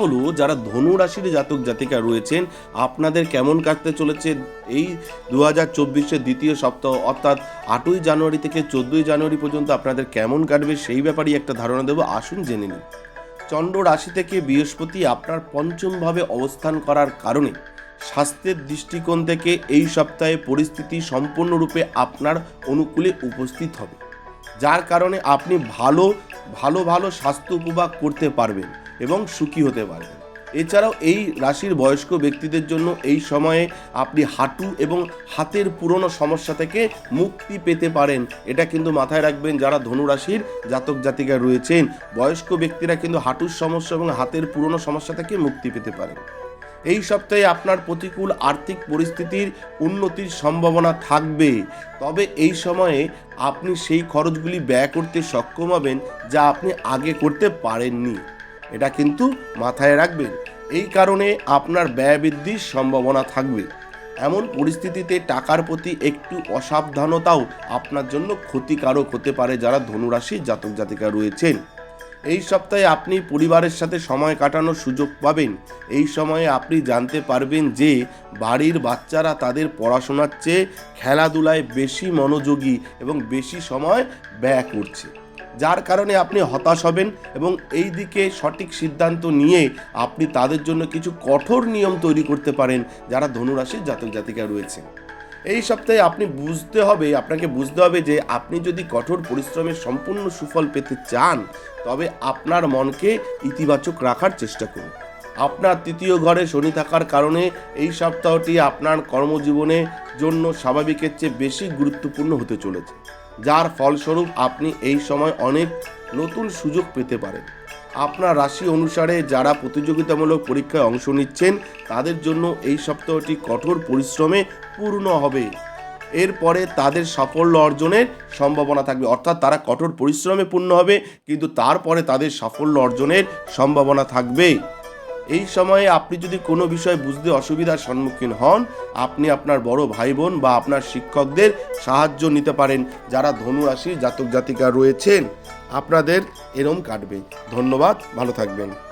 হলো যারা ধনু রাশির জাতক জাতিকা রয়েছেন, আপনাদের কেমন কাটতে চলেছে এই দু হাজার চব্বিশের দ্বিতীয় সপ্তাহ? অর্থাৎ আটই জানুয়ারি থেকে চোদ্দোই জানুয়ারি পর্যন্ত আপনাদের কেমন কাটবে সেই ব্যাপারেই একটা ধারণা দেবো, আসুন জেনে নিন চন্দ্র রাশি থেকে বৃহস্পতি আপনার পঞ্চমভাবে অবস্থান করার কারণে স্বাস্থ্যের দৃষ্টিকোণ থেকে এই সপ্তাহে পরিস্থিতি সম্পূর্ণরূপে আপনার অনুকূলে উপস্থিত হবে। যার কারণে আপনি ভালো ভালো ভালো স্বাস্থ্য উপভোগ করতে পারবেন। এবং সুখী হতে পারবেন। এছাড়াও এই রাশির বয়স্ক ব্যক্তিদের জন্য এই সময়ে আপনি হাঁটু এবং হাতের পুরনো সমস্যা থেকে মুক্তি পেতে পারেন। এটা কিন্তু মাথায় রাখবেন যারা ধনু রাশির জাতক জাতিকা রয়েছেন, বয়স্ক ব্যক্তিরা কিন্তু হাঁটুর সমস্যা এবং হাতের পুরনো সমস্যা থেকে মুক্তি পেতে পারেন। এই সপ্তাহে আপনার প্রতিকূল আর্থিক পরিস্থিতির উন্নতির সম্ভাবনা থাকবে। তবে এই সময়ে আপনি সেই খরচগুলি ব্যয় করতে সক্ষম হবেন যা আপনি আগে করতে পারেননি। এটা কিন্তু মাথায় রাখবেন। এই কারণে আপনার ব্যয় বৃদ্ধির সম্ভাবনা থাকবে। এমন পরিস্থিতিতে টাকার প্রতি একটু অসাবধানতাও আপনার জন্য ক্ষতিকারক হতে পারে যারা ধনুরাশির জাতক জাতিকা রয়েছেন। এই সপ্তাহে আপনি পরিবারের সাথে সময় কাটানোর সুযোগ পাবেন। এই সময়ে আপনি জানতে পারবেন যে বাড়ির বাচ্চারা তাদের পড়াশোনার চেয়ে খেলাধুলায় বেশি মনোযোগী এবং বেশি সময় ব্যয় করছে। যার কারণে আপনি হতাশ হবেন এবং এই দিকে সঠিক সিদ্ধান্ত নিয়ে আপনি তাদের জন্য কিছু কঠোর নিয়ম তৈরি করতে পারেন যারা ধনুরাশির জাতক জাতিকা রয়েছে। এই সপ্তাহে আপনি বুঝতে হবে, আপনাকে বুঝতে হবে যে আপনি যদি কঠোর পরিশ্রমের সম্পূর্ণ সুফল পেতে চান, তবে আপনার মনকে ইতিবাচক রাখার চেষ্টা করুন। আপনার তৃতীয় ঘরে শনি থাকার কারণে এই সপ্তাহটি আপনার কর্মজীবনের জন্য স্বাভাবিকের চেয়ে বেশি গুরুত্বপূর্ণ হতে চলেছে। যার ফলস্বরূপ আপনি এই সময় অনেক নতুন সুযোগ পেতে পারেন। আপনার রাশি অনুসারে যারা প্রতিযোগিতামূলক পরীক্ষায় অংশ নিচ্ছেন, তাদের জন্য এই সপ্তাহটি কঠোর পরিশ্রমে পূর্ণ হবে। এরপরে তাদের সাফল্য অর্জনের সম্ভাবনা থাকবে। অর্থাৎ তারা কঠোর পরিশ্রমে পূর্ণ হবে, কিন্তু তারপরে তাদের সাফল্য অর্জনের সম্ভাবনা থাকবে। এই সময়ে আপনি যদি কোনো বিষয় বুঝতে অসুবিধার সম্মুখীন হন, আপনি আপনার বড় ভাই বোন বা আপনার শিক্ষকদের সাহায্য নিতে পারেন, যারা ধনুরাশির জাতক জাতিকা রয়েছেন। আপনাদের এরম কাটবে। ধন্যবাদ, ভালো থাকবেন।